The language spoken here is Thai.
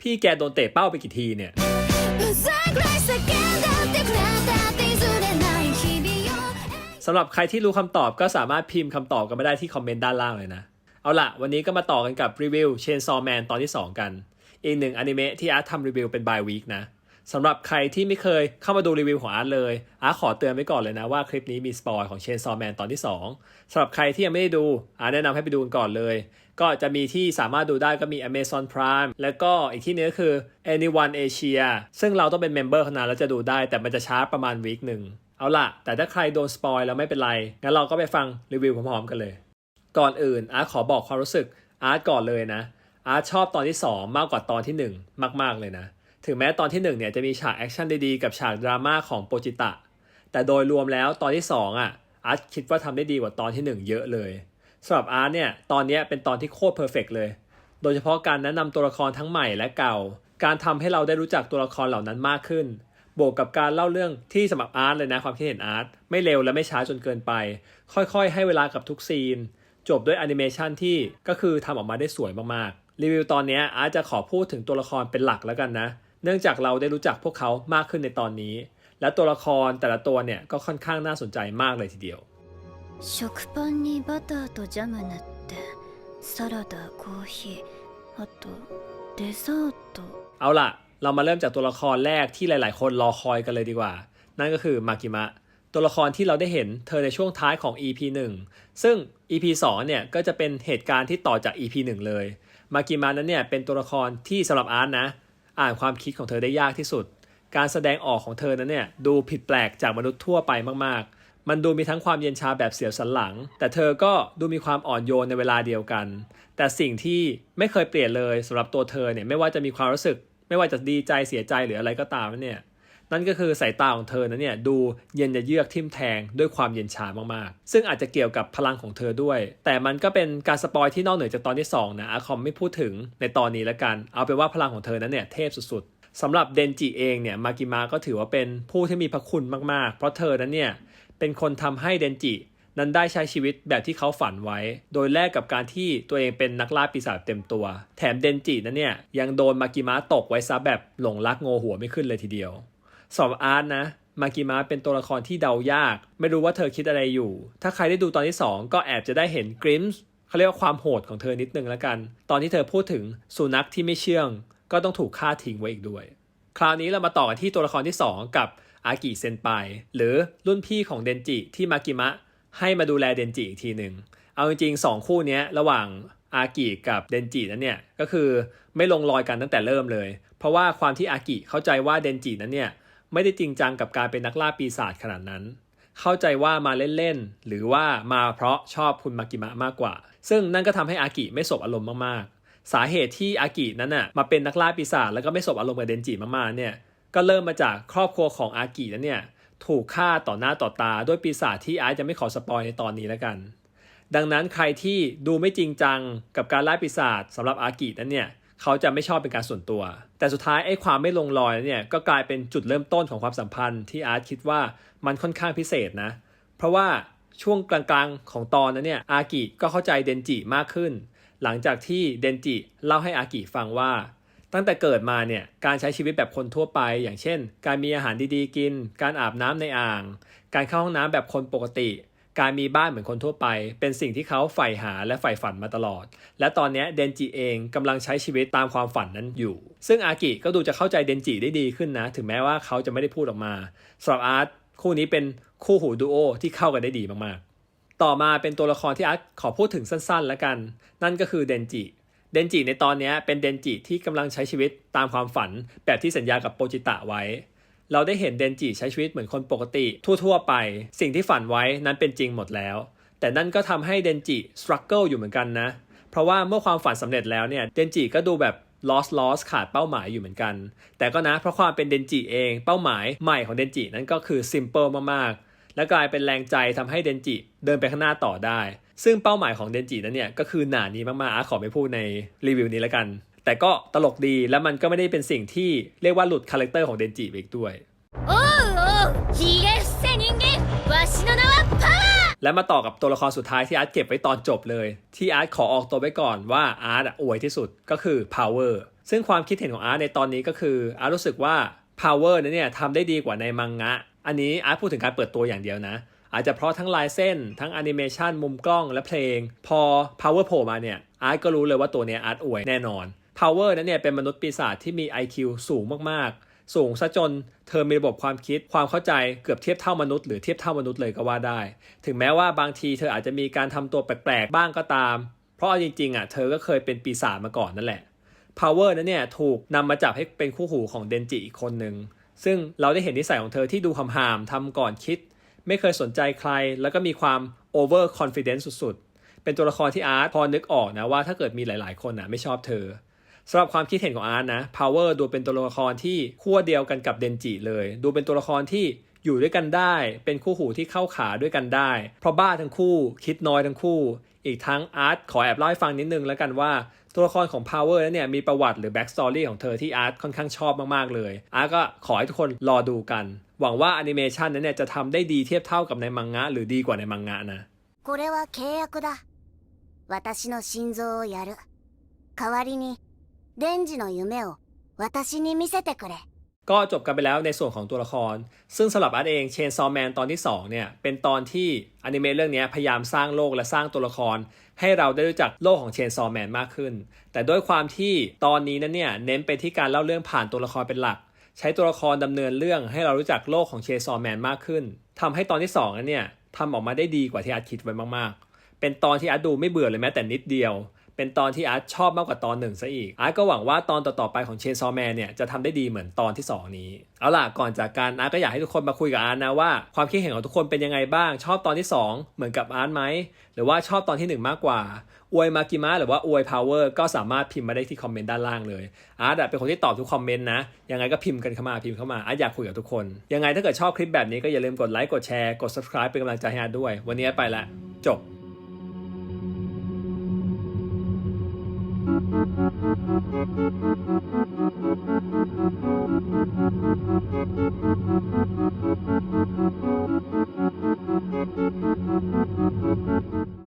พี่แกโดนเตะเป้าไปกี่ทีเนี่ยสำหรับใครที่รู้คำตอบก็สามารถพิมพ์คำตอบกันมาได้ที่คอมเมนต์ด้านล่างเลยนะ เอาล่ะ วันนี้ก็มาต่อกันกับรีวิว Chainsaw Man ตอนที่ 2 กัน อีกหนึ่งอนิเมะที่อาร์ททำรีวิวเป็นบายวีคนะ สำหรับใครที่ไม่เคยเข้ามาดูรีวิวของอาร์ตเลย อาร์ตขอเตือนไว้ก่อนเลยนะว่าคลิปนี้มีสปอยของ Chainsaw Man ตอนที่ 2สำหรับใครที่ยังไม่ได้ดู อาร์ตแนะนำให้ไปดูกันก่อนเลย ก็จะมีที่สามารถดูได้ก็มี Amazon Prime แล้วก็อีกที่นึงก็คือ Anyone Asia ซึ่งเราต้องเป็นเมมเบอร์เท่านั้นแล้วจะดูได้ แต่มันจะช้าประมาณวีคหนึ่ง เอาล่ะ แต่ถ้าใครโดนสปอยแล้วไม่เป็นไร งั้นเราก็ไปฟังรีวิวพร้อมๆกันเลย ก่อนอื่นอาร์ตขอบอกความรู้สึกอาร์ตก่อนเลยนะ อาร์ตชอบตอนที่ 2 มากกว่าตอนที่ 1 มาก ๆเลยนะ ถึงแม้ตอนที่1เนี่ยจะมีฉากแอคชั่นดีๆกับฉากดราม่าของโปจิตะ แต่โดยรวมแล้วตอนที่ 2อะอาร์ตคิดว่าทำได้ดีกว่าตอนที่ 1 เยอะเลยสำหรับอาร์ตเนี่ยตอนนี้เป็นตอนที่โคตรเพอร์เฟกเลย โดยเฉพาะการแนะนำตัวละครทั้งใหม่และเก่า การทำให้เราได้รู้จักตัวละครเหล่านั้นมากขึ้น บวกกับการเล่าเรื่องที่สำหรับอาร์ตเลยนะความคิดเห็นอาร์ตไม่เร็วและไม่ช้าจนเกินไป ค่อยๆ ให้เวลากับทุกซีน จบด้วยแอนิเมชันที่ก็คือทำออกมาได้สวยมากๆรีวิวตอนนี้อาร์ตจะขอพูดถึงตัวละครเป็นหลักแล้วกันนะ เนื่องจากเราได้รู้จักพวกเขามากขึ้นในตอนนี้ และตัวละครแต่ละตัวเนี่ยก็ค่อนข้างน่าสนใจมากเลยทีเดียว 食パンにバターとジャム塗ってサラダコーヒーあとデザート เอาล่ะ เรามาเริ่มจากตัวละครแรกที่หลาย ๆ คนรอคอยกันเลยดีกว่า นั่นก็คือมากิมะ ตัวละครที่เราได้เห็นเธอในช่วงท้ายของ EP 1 ซึ่ง EP 2 เนี่ย ก็จะเป็นเหตุการณ์ที่ต่อจาก EP 1 เลย มากิมะนั้นเนี่ย เป็นตัวละครที่สำหรับอาร์ตนะ อ่านความคิดของเธอได้ยากที่สุด การแสดงออกของเธอนั้นเนี่ยดูผิดแปลกจากมนุษย์ทั่วไปมากๆ มันดูมีทั้งความเย็นชาแบบเสียวสันหลัง แต่เธอก็ดูมีความอ่อนโยนในเวลาเดียวกัน แต่สิ่งที่ไม่เคยเปลี่ยนเลยสำหรับตัวเธอเนี่ยไม่ว่าจะมีความรู้สึก ไม่ว่าจะดีใจเสียใจหรืออะไรก็ตามเนี่ย นั่นก็คือสายตาของเธอนั้นเนี่ยดูเย็นจะเยือกทิ่มแทงด้วยความเย็นชามากๆ ซึ่งอาจจะเกี่ยวกับพลังของเธอด้วย แต่มันก็เป็นการสปอยที่นอกเหนือจากตอนที่ 2 นะอาคอมไม่พูดถึงในตอนนี้แล้วกัน เอาเป็นว่าพลังของเธอนั้นเนี่ยเทพสุดๆสำหรับเดนจิเองเนี่ยมากิมาก็ถือว่าเป็นผู้ที่มีพระคุณมากๆ เพราะเธอนั้นเนี่ยเป็นคนทำให้เดนจินั้นได้ใช้ชีวิตแบบที่เขาฝันไว้ โดยแลกกับการที่ตัวเองเป็นนักล่าปีศาจเต็มตัว แถมเดนจินั้นเนี่ยยังโดนมากิมะตกไว้ซะแบบหลงรักโงหัวไม่ขึ้นเลยทีเดียว สอบอาร์ตนะมากิมะเป็นตัวละครที่เดายาก ไม่รู้ว่าเธอคิดอะไรอยู่ ถ้าใครได้ดูตอนที่ 2 ก็แอบจะได้เห็นกริมส์เขาเรียกว่าความโหดของเธอนิดนึงแล้วกัน ตอนที่เธอพูดถึงสุนัขที่ไม่เชื่อง ก็ต้องถูกฆ่าทิ้งไว้อีกด้วย คราวนี้เรามาต่อกันที่ตัวละครที่ 2 กับอากิเซนไปหรือรุ่นพี่ของเดนจิที่มากิมะให้มาดูแลเดนจิอีกทีหนึ่งเอาจริงๆสองคู่นี้ระหว่างอากิกับเดนจินั้นเนี่ยก็คือไม่ลงรอยกันตั้งแต่เริ่มเลย เพราะว่าความที่อากิเข้าใจว่าเดนจินั้นเนี่ย ไม่ได้จริงจังกับการเป็นนักล่าปีศาจขนาดนั้น เข้าใจว่ามาเล่นๆ หรือว่ามาเพราะชอบคุณมากิมะมากกว่า ซึ่งนั่นก็ทำให้อากิไม่สบอารมณ์มากๆ สาเหตุที่อากินั้นน่ะมาเป็นนักล่าปีศาจแล้วก็ไม่สบอารมณ์กับเดนจิมากๆเนี่ยก็เริ่มมาจากครอบครัวของอากินั้นเนี่ยถูกฆ่าต่อหน้าต่อตาด้วยปีศาจที่อาร์จะไม่ขอสปอยในตอนนี้แล้วกัน ดังนั้นใครที่ดูไม่จริงจังกับการล่าปีศาจสำหรับอากินั้นเนี่ย เขาจะไม่ชอบเป็นการส่วนตัว แต่สุดท้ายไอ้ความไม่ลงรอยเนี่ยก็กลายเป็นจุดเริ่มต้นของความสัมพันธ์ที่อาร์ตคิดว่ามันค่อนข้างพิเศษนะ เพราะว่าช่วงกลางๆของตอนนั้นเนี่ยอากิก็เข้าใจเดนจิมากขึ้น หลังจากที่เดนจิเล่าให้อากิฟังว่า ตั้งแต่เกิดมาเนี่ยการใช้ชีวิตแบบคนทั่วไป อย่างเช่น การมีอาหารดีๆกิน การอาบน้ำในอ่าง การเข้าห้องน้ำแบบคนปกติ การมีบ้านเหมือนคนทั่วไป เป็นสิ่งที่เขาใฝ่หาและใฝ่ฝันมาตลอด และตอนนี้เดนจิเองกำลังใช้ชีวิตตามความฝันนั้นอยู่ ซึ่งอากิก็ดูจะเข้าใจเดนจิได้ดีขึ้นนะ ถึงแม้ว่าเขาจะไม่ได้พูดออกมาสำหรับอาร์ตคู่นี้เป็นคู่หูดูโอที่เข้ากันได้ดีมากๆ ต่อมาเป็นตัวละครที่อาร์ตขอพูดถึงสั้นๆแล้วกัน นั่นก็คือเดนจิเดนจิในตอนนี้เป็นเดนจิที่กำลังใช้ชีวิตตามความฝันแบบที่สัญญากับโปจิตะไว้ เราได้เห็นเดนจิใช้ชีวิตเหมือนคนปกติ ทั่วๆไป สิ่งที่ฝันไว้นั้นเป็นจริงหมดแล้ว แต่นั่นก็ทำให้เดนจิสครัลเกิลอยู่เหมือนกันนะ เพราะว่าเมื่อความฝันสำเร็จแล้วเนี่ย เดนจิก็ดูแบบ lost lost ขาดเป้าหมายอยู่เหมือนกัน แต่ก็นะเพราะความเป็นเดนจิเองเป้าหมายใหม่ของเดนจินั้นก็คือ simple มากๆ และกลายเป็นแรงใจทำให้เดนจิเดินไปข้างหน้าต่อได้ ซึ่งเป้าหมายของเดนจินั้นเนี่ยก็คือหนานี้มากๆอะขอไม่พูดในรีวิวนี้แล้วกัน แต่ก็ตลกดีและมันก็ไม่ได้เป็นสิ่งที่เรียกว่าหลุดคาแรคเตอร์ของเดนจิอีกด้วยโอ้อ้ฮีเซนิงเกะชิโนะวะพาและมาต่อกับตัวละครสุดท้ายที่อาร์ตเก็บไว้ตอนจบเลย ที่อาร์ตขอออกตัวไว้ก่อนว่าอาร์ตอวยที่สุดก็คือพาวเวอร์ซึ่งความคิดเห็นของอาร์ตในตอนนี้ก็คืออาร์ตรู้สึกว่า power นั้นเนี่ยทำได้ดีกว่าในมังงะ อันนี้อาร์ตพูดถึงการเปิดตัวอย่างเดียวนะ อาจจะเพราะทั้งลายเส้น ทั้งแอนิเมชันมุมกล้องและเพลง พอพาวเวอร์โผล่มาเนี่ยอาร์ตก็รู้เลยว่าตัวเนี้ยอาร์ตอวยแน่นอน power นั้นเนี่ยเป็นมนุษย์ปีศาจที่มี IQ สูงมากๆ สูงซะจนเธอมีระบบความคิดความเข้าใจเกือบเทียบเท่ามนุษย์หรือเทียบเท่ามนุษย์เลยก็ว่าได้ ถึงแม้ว่าบางทีเธออาจจะมีการทำตัวแปลกๆ บ้างก็ตาม เพราะจริงๆอะเธอก็เคยเป็นปีศาจมาก่อนนั่นแหละ power นั้นเนี่ยถูกนำมาจับให้เป็นคู่หูของเดนจิอีกคนหนึ่งซึ่งเราได้เห็นนิสัยของเธอที่ดูหำหามทำก่อนคิด ไม่เคยสนใจใคร แล้วก็มีความ over confidence สุดๆ เป็นตัวละครที่อาร์ตพอนึกออกนะว่าถ้าเกิดมีหลายๆ คนน่ะไม่ชอบเธอ สำหรับความคิดเห็นของอาร์ตนะ power ดูเป็นตัวละครที่ขั้วเดียวกันกับเดนจิเลย ดูเป็นตัวละครที่อยู่ด้วยกันได้ เป็นคู่หูที่เข้าขาด้วยกันได้ เพราะบ้าทั้งคู่ คิดน้อยทั้งคู่ อีกทั้งอาร์ตขอแอบเล่าให้ฟังนิดนึงแล้วกันว่า ตัวละครของ Power นั้นเนี่ยมีประวัติหรือ back story ของเธอที่อาร์ตค่อนข้างชอบมากๆเลย อาร์ตก็ขอให้ทุกคนรอดูกัน หวังว่าแอนิเมชันนั้นเนี่ยจะทำได้ดีเทียบเท่ากับในมังงะ หรือดีกว่าในมังงะนะ これは契約だ私の心臓をやる代わりに デンジの夢を私に見せてくれ ก็จบกันไปแล้วในส่วนของตัวละคร ซึ่งสำหรับอาร์ตเองเชนซอแมนตอนที่ 2 เนี่ย เป็นตอนที่อนิเมะเรื่องนี้พยายามสร้างโลกและสร้างตัวละคร ให้เราได้รู้จักโลกของเชนซอแมนมากขึ้น แต่ด้วยความที่ตอนนี้นั้นเนี่ยเน้นไปที่การเล่าเรื่องผ่านตัวละครเป็นหลัก ใช้ตัวละครดำเนินเรื่องให้เรารู้จักโลกของเชนซอแมนมากขึ้นทำให้ตอนที่2นั้นเนี่ยทำออกมาได้ดีกว่าที่อาร์ตคิดไว้มากๆ เป็นตอนที่อาร์ตดูไม่เบื่อเลยแม้แต่นิดเดียว เป็นตอนที่อาร์ตชอบมากกว่าตอนหนึ่งซะอีก อาร์ตก็หวังว่าตอนต่อๆไปของเชนซอแมนเนี่ยจะทำได้ดีเหมือนตอนที่ 2 นี้ เอาล่ะ ก่อนจากการอาร์ตก็อยากให้ทุกคนมาคุยกับอาร์ตนะว่าความคิดเห็นของทุกคนเป็นยังไงบ้าง ชอบตอนที่ 2 เหมือนกับอาร์ตไหม หรือว่าชอบตอนทีหนึ่1 มากกว่าอวยมากิมะหรือว่าอวยพาวเวอร์ก็สามารถพิมพ์มาได้ที่คอมเมนต์ด้านล่างเลยอาร์ตเป็นคนที่ตอบทุกคอมเมนต์นะ ยังไงก็พิมพ์กันเข้ามาพิมพ์เข้ามาอาร์ตอยากคุยกับทุกคน ยังไงถ้าเกิดชอบคลิปแบบนี้ก็อย่าลืมกดไลค์กดแชร์กด subscribe เป็นกำลังใจให้อาร์ตด้วย วันนี้ไปละจบ「Thank you.